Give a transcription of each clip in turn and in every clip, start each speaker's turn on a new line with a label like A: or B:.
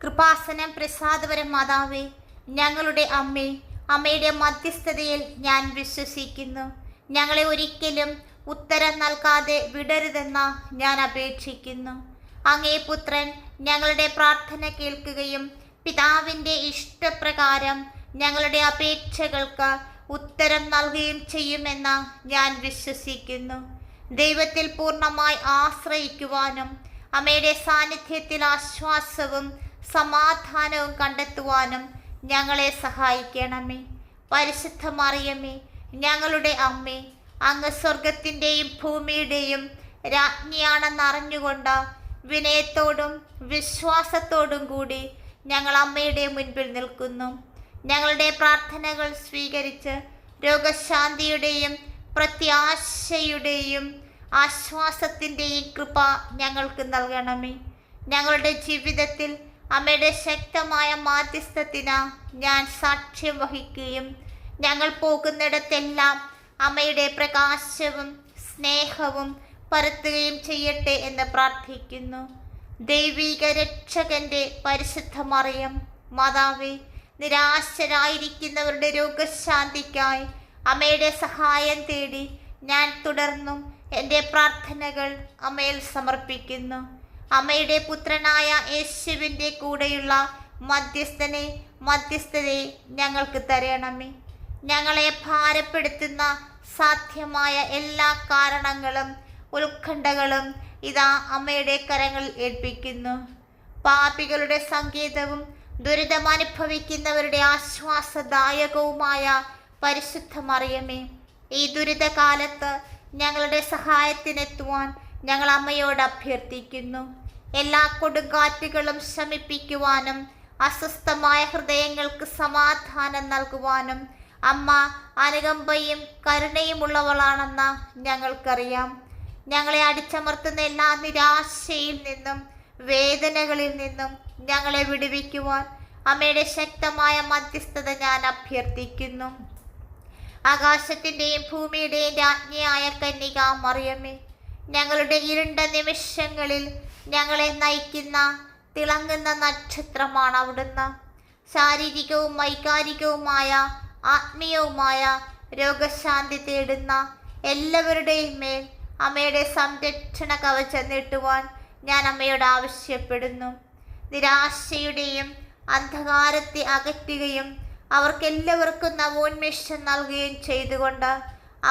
A: കൃപാസനം പ്രസാദപരം മാതാവേ ഞങ്ങളുടെ അമ്മേ അമ്മയുടെ മധ്യസ്ഥതയിൽ ഞാൻ വിശ്വസിക്കുന്നു. ഞങ്ങളെ ഒരിക്കലും ഉത്തരം നൽകാതെ വിടരുതെന്ന ഞാൻ അപേക്ഷിക്കുന്നു. അങ്ങേ പുത്രൻ ഞങ്ങളുടെ പ്രാർത്ഥന കേൾക്കുകയും പിതാവിന്റെ ഇഷ്ടപ്രകാരം ഞങ്ങളുടെ അപേക്ഷകൾക്ക് ഉത്തരം നൽകുകയും ചെയ്യുമെന്ന ഞാൻ വിശ്വസിക്കുന്നു. ദൈവത്തിൽ പൂർണമായി ആശ്രയിക്കുവാനും അമ്മയുടെ സാന്നിധ്യത്തിൽ ആശ്വാസവും സമാധാനവും കണ്ടെത്തുവാനും ഞങ്ങളെ സഹായിക്കണമേ. പരിശുദ്ധ മറിയമേ ഞങ്ങളുടെ അമ്മേ അങ്ങ് സ്വർഗത്തിന്റെയും ഭൂമിയുടെയും രാജ്ഞിയാണെന്നറിഞ്ഞുകൊണ്ട് വിനയത്തോടും വിശ്വാസത്തോടും കൂടി ഞങ്ങൾ അമ്മയുടെ മുൻപിൽ നിൽക്കുന്നു. ഞങ്ങളുടെ പ്രാർത്ഥനകൾ സ്വീകരിച്ച് രോഗശാന്തിയുടെയും പ്രത്യാശയുടെയും ആശ്വാസത്തിന്റെയും കൃപ ഞങ്ങൾക്ക് നൽകണമേ. ഞങ്ങളുടെ ജീവിതത്തിൽ അമ്മയുടെ ശക്തമായ മാധ്യസ്ഥത്തിന് ഞാൻ സാക്ഷ്യം വഹിക്കുകയും ഞങ്ങൾ പോകുന്നിടത്തെല്ലാം അമ്മയുടെ പ്രകാശവും സ്നേഹവും പരത്തുകയും ചെയ്യട്ടെ എന്ന് പ്രാർത്ഥിക്കുന്നു. ദൈവിക രക്ഷകന്റെ പരിശുദ്ധ മറിയം മാതാവേ നിരാശരായിരിക്കുന്നവരുടെ രോഗശാന്തിക്കായി അമ്മയുടെ സഹായം തേടി ഞാൻ തുടർന്നും എന്റെ പ്രാർത്ഥനകൾ അമ്മയിൽ സമർപ്പിക്കുന്നു. അമ്മയുടെ പുത്രനായ യേശുവിന്റെ കൂടെയുള്ള മധ്യസ്ഥനെ മധ്യസ്ഥതയെ ഞങ്ങൾക്ക് തരണമേ. ഞങ്ങളെ ഭാരപ്പെടുത്തുന്ന സാധ്യമായ എല്ലാ കാരണങ്ങളും ഉത്കണ്ഠകളും ഇതാ അമ്മയുടെ കരങ്ങളിൽ ഏൽപ്പിക്കുന്നു. പാപികളുടെ സങ്കേതവും ദുരിതമനുഭവിക്കുന്നവരുടെ ആശ്വാസദായകവുമായ പരിശുദ്ധമറിയമേ ഈ ദുരിതകാലത്ത് ഞങ്ങളുടെ സഹായത്തിനെത്തുവാൻ ഞങ്ങൾ അമ്മയോട് അഭ്യർത്ഥിക്കുന്നു. എല്ലാ കൊടുങ്കാറ്റുകളും ശമിപ്പിക്കുവാനും അസ്വസ്ഥമായ ഹൃദയങ്ങൾക്ക് സമാധാനം നൽകുവാനും അമ്മ അനുകമ്പയും കരുണയും കരുണയുമുള്ളവളാണെന്ന് ഞങ്ങൾക്കറിയാം. ഞങ്ങളെ അടിച്ചമർത്തുന്ന എല്ലാ നിരാശയിൽ നിന്നും വേദനകളിൽ നിന്നും ഞങ്ങളെ വിടുവിക്കുവാൻ അമ്മയുടെ ശക്തമായ മധ്യസ്ഥത ഞാൻ അഭ്യർത്ഥിക്കുന്നു. ആകാശത്തിന്റെയും ഭൂമിയുടെയും രാജ്ഞിയായ കന്യക മറിയമ്മേ ഞങ്ങളുടെ ഇരുണ്ട നിമിഷങ്ങളിൽ ഞങ്ങളെ നയിക്കുന്ന തിളങ്ങുന്ന നക്ഷത്രമാണ് അവിടുന്ന്. ശാരീരികവും വൈകാരികവുമായ ആത്മീയവുമായ രോഗശാന്തി തേടുന്ന എല്ലാവരുടെയും മേൽ അമ്മയുടെ സംരക്ഷണ കവചം നീട്ടുവാൻ ഞാൻ അമ്മയോട് ആവശ്യപ്പെടുന്നു. നിരാശയുടെയും അന്ധകാരത്തെ അകറ്റുകയും അവർക്കെല്ലാവർക്കും നവോന്മേഷം നൽകുകയും ചെയ്തുകൊണ്ട്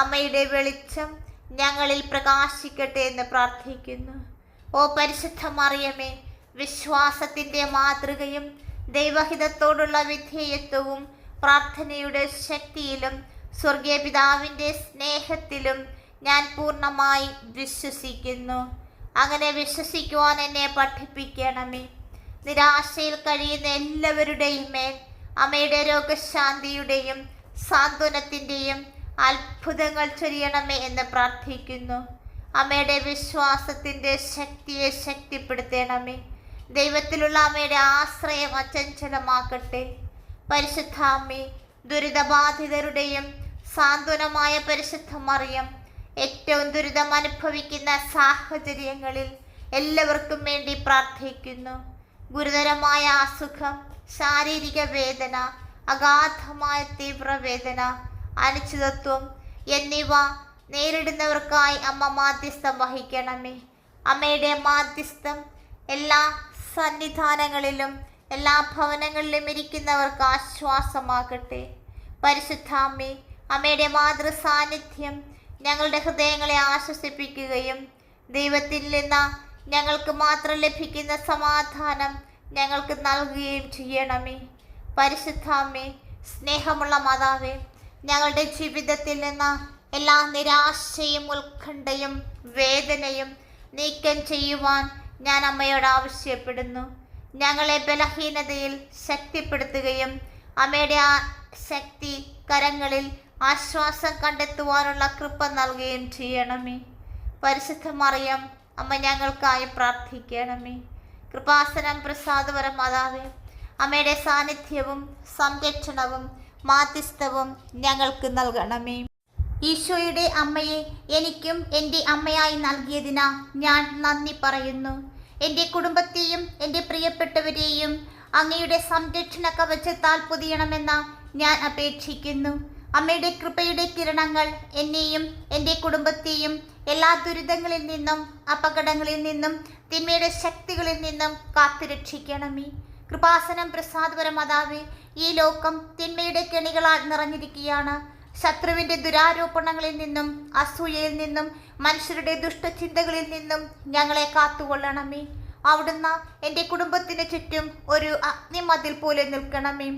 A: അമ്മയുടെ വെളിച്ചം ഞങ്ങളിൽ പ്രകാശിക്കട്ടെ എന്ന് പ്രാർത്ഥിക്കുന്നു. ഓ പരിശുദ്ധ മറിയമേ വിശ്വാസത്തിന്റെ മാതൃകയും ദൈവഹിതത്തോടുള്ള വിധേയത്വവും പ്രാർത്ഥനയുടെ ശക്തിയിലും സ്വർഗീയ പിതാവിന്റെ സ്നേഹത്തിലും ഞാൻ പൂർണമായി വിശ്വസിക്കുന്നു. അങ്ങനെ വിശ്വസിക്കുവാൻ എന്നെ പഠിപ്പിക്കണമേ. നിരാശയിൽ കഴിയുന്ന എല്ലാവരുടെയും മേൽ അമ്മയുടെ രോഗശാന്തിയുടെയും സാന്ത്വനത്തിന്റെയും അത്ഭുതങ്ങൾ ചൊരിയണമേ എന്ന് പ്രാർത്ഥിക്കുന്നു. അമ്മയുടെ വിശ്വാസത്തിന്റെ ശക്തിയെ ശക്തിപ്പെടുത്തണമേ. ദൈവത്തിലുള്ള അമ്മയുടെ ആശ്രയം അചഞ്ചലമാക്കട്ടെ പരിശുദ്ധ അമ്മേ ദുരിതബാധിതരുടെയും സാന്ത്വനമായ പരിശുദ്ധ മറിയം ഏറ്റവും ദുരിതം അനുഭവിക്കുന്ന സാഹചര്യങ്ങളിൽ എല്ലാവർക്കും വേണ്ടി പ്രാർത്ഥിക്കുന്നു. ഗുരുതരമായ അസുഖം ശാരീരിക വേദന അഗാധമായ തീവ്രവേദന അനിശ്ചിതത്വം എന്നിവ നേരിടുന്നവർക്കായി അമ്മ മാധ്യസ്ഥം വഹിക്കണമേ. അമ്മയുടെ മാധ്യസ്ഥം എല്ലാ സന്നിധാനങ്ങളിലും എല്ലാ ഭവനങ്ങളിലും ഇരിക്കുന്നവർക്ക് ആശ്വാസമാകട്ടെ. പരിശുദ്ധ അമ്മേ അമ്മയുടെ മാതൃ സാന്നിധ്യം ഞങ്ങളുടെ ഹൃദയങ്ങളെ ആശ്വസിപ്പിക്കുകയും ദൈവത്തിൽ നിന്ന് ഞങ്ങൾക്ക് മാത്രം ലഭിക്കുന്ന സമാധാനം ഞങ്ങൾക്ക് നൽകുകയും ചെയ്യണമേ. പരിശുദ്ധാമ്മേ സ്നേഹമുള്ള മാതാവേ ഞങ്ങളുടെ ജീവിതത്തിൽ നിന്ന് എല്ലാ നിരാശയും ഉത്കണ്ഠയും വേദനയും നീക്കം ചെയ്യുവാൻ ഞാൻ അമ്മയോട് ആവശ്യപ്പെടുന്നു. ഞങ്ങളെ ബലഹീനതയിൽ ശക്തിപ്പെടുത്തുകയും അമ്മയുടെ ആ ശക്തി കരങ്ങളിൽ ആശ്വാസം കണ്ടെത്തുവാനുള്ള കൃപ നൽകുകയും ചെയ്യണമേ. പരിശുദ്ധ മറിയം അമ്മ ഞങ്ങൾക്കായി പ്രാർത്ഥിക്കണമേ. കൃപാസനം പ്രസാദപരം മാതാവേ അമ്മയുടെ സാന്നിധ്യവും സംരക്ഷണവും മാധ്യസ്ഥവും ഞങ്ങൾക്ക് നൽകണമേ. ഈശോയുടെ അമ്മയെ എനിക്കും എന്റെ അമ്മയായി നൽകിയതിനാ ഞാൻ നന്ദി പറയുന്നു. എന്റെ കുടുംബത്തെയും എന്റെ പ്രിയപ്പെട്ടവരെയും അങ്ങയുടെ സംരക്ഷണ കവചത്താൽ പൊതിയണമെന്ന് ഞാൻ അപേക്ഷിക്കുന്നു. അമ്മയുടെ കൃപയുടെ കിരണങ്ങൾ എന്നെയും എന്റെ കുടുംബത്തെയും എല്ലാ ദുരിതങ്ങളിൽ നിന്നും അപകടങ്ങളിൽ നിന്നും തിന്മയുടെ ശക്തികളിൽ നിന്നും കാത്തുരക്ഷിക്കണമേ. കൃപാസനം പ്രസാദപരമാതാവേ ഈ ലോകം തിന്മയുടെ കെണികളാൽ നിറഞ്ഞിരിക്കുകയാണ്. ശത്രുവിന്റെ ദുരാരോപണങ്ങളിൽ നിന്നും അസൂയയിൽ നിന്നും മനുഷ്യരുടെ ദുഷ്ടചിന്തകളിൽ നിന്നും ഞങ്ങളെ കാത്തുകൊള്ളണമേ. അവിടുന്ന് എന്റെ കുടുംബത്തിന് ചുറ്റും ഒരു അഗ്നിമതിൽ പോലെ നിൽക്കണമേ.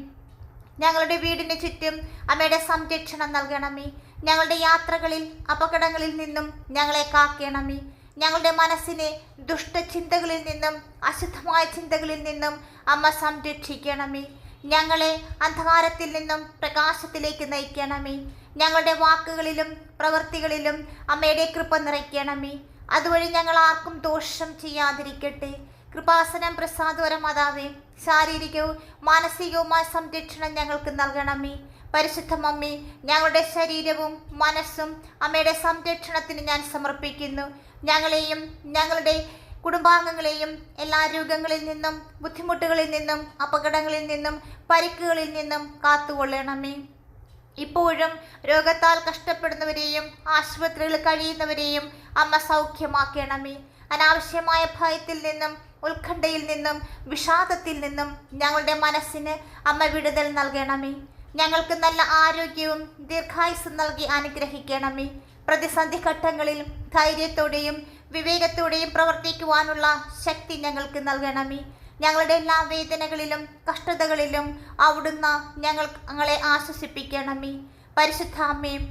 A: ഞങ്ങളുടെ വീടിന് ചുറ്റും അമ്മയുടെ സംരക്ഷണം നൽകണമേ. ഞങ്ങളുടെ യാത്രകളിൽ അപകടങ്ങളിൽ നിന്നും ഞങ്ങളെ കാക്കണമേ. ഞങ്ങളുടെ മനസ്സിനെ ദുഷ്ടചിന്തകളിൽ നിന്നും അശുദ്ധമായ ചിന്തകളിൽ നിന്നും അമ്മ സംരക്ഷിക്കണമേ. ഞങ്ങളെ അന്ധകാരത്തിൽ നിന്നും പ്രകാശത്തിലേക്ക് നയിക്കണമേ. ഞങ്ങളുടെ വാക്കുകളിലും പ്രവൃത്തികളിലും അമ്മയുടെ കൃപ നിറയ്ക്കണമേ. അതുവഴി ഞങ്ങൾ ആർക്കും ദോഷം ചെയ്യാതിരിക്കട്ടെ. കൃപാസനം പ്രസാദവരം അതാവേ ശാരീരികവും മാനസികവുമായ സംരക്ഷണം ഞങ്ങൾക്ക് നൽകണമേ. പരിശുദ്ധ മമ്മി ഞങ്ങളുടെ ശരീരവും മനസ്സും അമ്മയുടെ സംരക്ഷണത്തിന് ഞാൻ സമർപ്പിക്കുന്നു. ഞങ്ങളെയും ഞങ്ങളുടെ കുടുംബാംഗങ്ങളെയും എല്ലാ രോഗങ്ങളിൽ നിന്നും ബുദ്ധിമുട്ടുകളിൽ നിന്നും അപകടങ്ങളിൽ നിന്നും പരിക്കുകളിൽ നിന്നും കാത്തുകൊള്ളണമേ. ഇപ്പോഴും രോഗത്താൽ കഷ്ടപ്പെടുന്നവരെയും ആശുപത്രികളിൽ കഴിയുന്നവരെയും അമ്മ സൗഖ്യമാക്കണമേ. അനാവശ്യമായ ഭയത്തിൽ നിന്നും ഉത്കണ്ഠയിൽ നിന്നും വിഷാദത്തിൽ നിന്നും ഞങ്ങളുടെ മനസ്സിന് അമ്മ വിടുതൽ നൽകണമേ. ഞങ്ങൾക്ക് നല്ല ആരോഗ്യവും ദീർഘായുസ്സും നൽകി അനുഗ്രഹിക്കണമേ. പ്രതിസന്ധി ഘട്ടങ്ങളിൽ ധൈര്യത്തോടെയും വിവേകത്തോടെയും പ്രവർത്തിക്കുവാനുള്ള ശക്തി ഞങ്ങൾക്ക് നൽകണമേ. ഞങ്ങളുടെ എല്ലാ വേദനകളിലും കഷ്ടതകളിലും അവിടുന്ന് ഞങ്ങൾ ഞങ്ങളെ ആശ്വസിപ്പിക്കണമേ. പരിശുദ്ധ അമ്മയും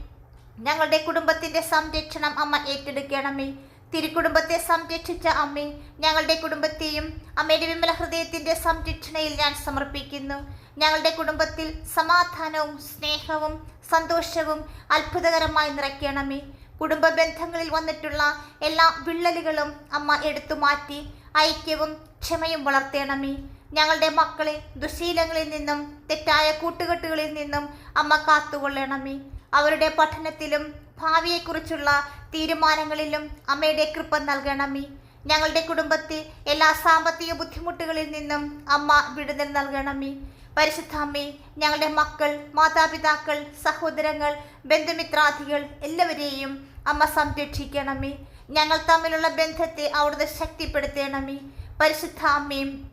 A: ഞങ്ങളുടെ കുടുംബത്തിന്റെ സംരക്ഷണം അമ്മ ഏറ്റെടുക്കണമേ. തിരുക്കുടുംബത്തെ സംരക്ഷിച്ച അമ്മേ ഞങ്ങളുടെ കുടുംബത്തെയും അമ്മയുടെ വിമല ഹൃദയത്തിന്റെ സംരക്ഷണയിൽ ഞാൻ സമർപ്പിക്കുന്നു. ഞങ്ങളുടെ കുടുംബത്തിൽ സമാധാനവും സ്നേഹവും സന്തോഷവും അത്ഭുതകരമായി നിറയ്ക്കണമേ. കുടുംബ ബന്ധങ്ങളിൽ വന്നിട്ടുള്ള എല്ലാ വിള്ളലുകളും അമ്മ എടുത്തു മാറ്റി ഐക്യവും ക്ഷമയും വളർത്തണമേ. ഞങ്ങളുടെ മക്കളെ ദുശീലങ്ങളിൽ നിന്നും തെറ്റായ കൂട്ടുകെട്ടുകളിൽ നിന്നും അമ്മ കാത്തുകൊള്ളണമേ. അവരുടെ പഠനത്തിലും ഭാവിയെക്കുറിച്ചുള്ള തീരുമാനങ്ങളിലും അമ്മയുടെ കൃപ നൽകണമേ. ഞങ്ങളുടെ കുടുംബത്തെ എല്ലാ സാമ്പത്തിക ബുദ്ധിമുട്ടുകളിൽ നിന്നും അമ്മ വിടുതൽ നൽകണമേ. പരിശുദ്ധ അമ്മേ ഞങ്ങളുടെ മക്കൾ മാതാപിതാക്കൾ സഹോദരങ്ങൾ ബന്ധുമിത്രാദികൾ എല്ലാവരെയും അമ്മ സംരക്ഷിക്കണമേ. ഞങ്ങൾ തമ്മിലുള്ള ബന്ധത്തെ അവിടുന്ന് ശക്തിപ്പെടുത്തണമേ. പരിശുദ്ധ അമ്മയും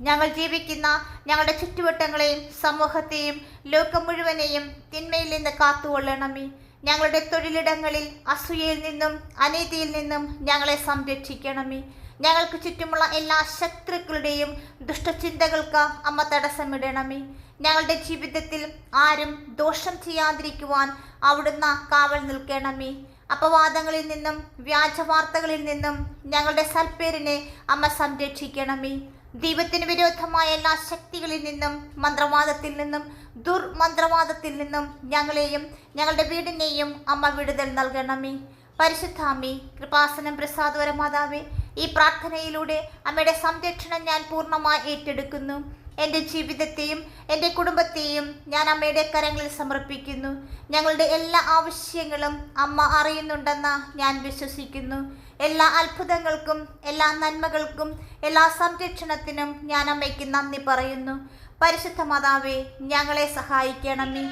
A: ഞങ്ങൾ ജീവിക്കുന്ന ഞങ്ങളുടെ ചുറ്റുവട്ടങ്ങളെയും സമൂഹത്തെയും ലോകം മുഴുവനെയും തിന്മയിൽ നിന്ന് കാത്തുകൊള്ളണമേ. ഞങ്ങളുടെ തൊഴിലിടങ്ങളിൽ അസൂയയിൽ നിന്നും അനീതിയിൽ നിന്നും ഞങ്ങളെ സംരക്ഷിക്കണമേ. ഞങ്ങൾക്ക് ചുറ്റുമുള്ള എല്ലാ ശത്രുക്കളുടെയും ദുഷ്ടചിന്തകൾക്ക് അമ്മ തടസ്സമിടണമേ. ഞങ്ങളുടെ ജീവിതത്തിൽ ആരും ദോഷം ചെയ്യാതിരിക്കുവാൻ അവിടുന്ന് കാവൽ നിൽക്കണമേ. അപവാദങ്ങളിൽ നിന്നും വ്യാജവാർത്തകളിൽ നിന്നും ഞങ്ങളുടെ സൽപ്പേരിനെ അമ്മ സംരക്ഷിക്കണമേ. ദൈവത്തിന് വിരോധമായ എല്ലാ ശക്തികളിൽ നിന്നും മന്ത്രവാദത്തിൽ നിന്നും ദുർമന്ത്രവാദത്തിൽ നിന്നും ഞങ്ങളെയും ഞങ്ങളുടെ വീടിനെയും അമ്മ വിടുതൽ നൽകണമേ. പരിശുദ്ധാമി കൃപാസനം പ്രസാദവര മാതാവേ ഈ പ്രാർത്ഥനയിലൂടെ അമ്മയുടെ സംരക്ഷണം ഞാൻ പൂർണമായി ഏറ്റെടുക്കുന്നു. എന്റെ ജീവിതത്തെയും എന്റെ കുടുംബത്തെയും ഞാൻ അമ്മയുടെ കരങ്ങളിൽ സമർപ്പിക്കുന്നു. ഞങ്ങളുടെ എല്ലാ ആവശ്യങ്ങളും അമ്മ അറിയുന്നുണ്ടെന്ന് ഞാൻ വിശ്വസിക്കുന്നു. എല്ലാ അത്ഭുതങ്ങൾക്കും എല്ലാ നന്മകൾക്കും എല്ലാ സംരക്ഷണത്തിനും ഞാൻ അമ്മയ്ക്ക് നന്ദി പറയുന്നു. പരിശുദ്ധ മാതാവേ ഞങ്ങളെ സഹായിക്കണമേ.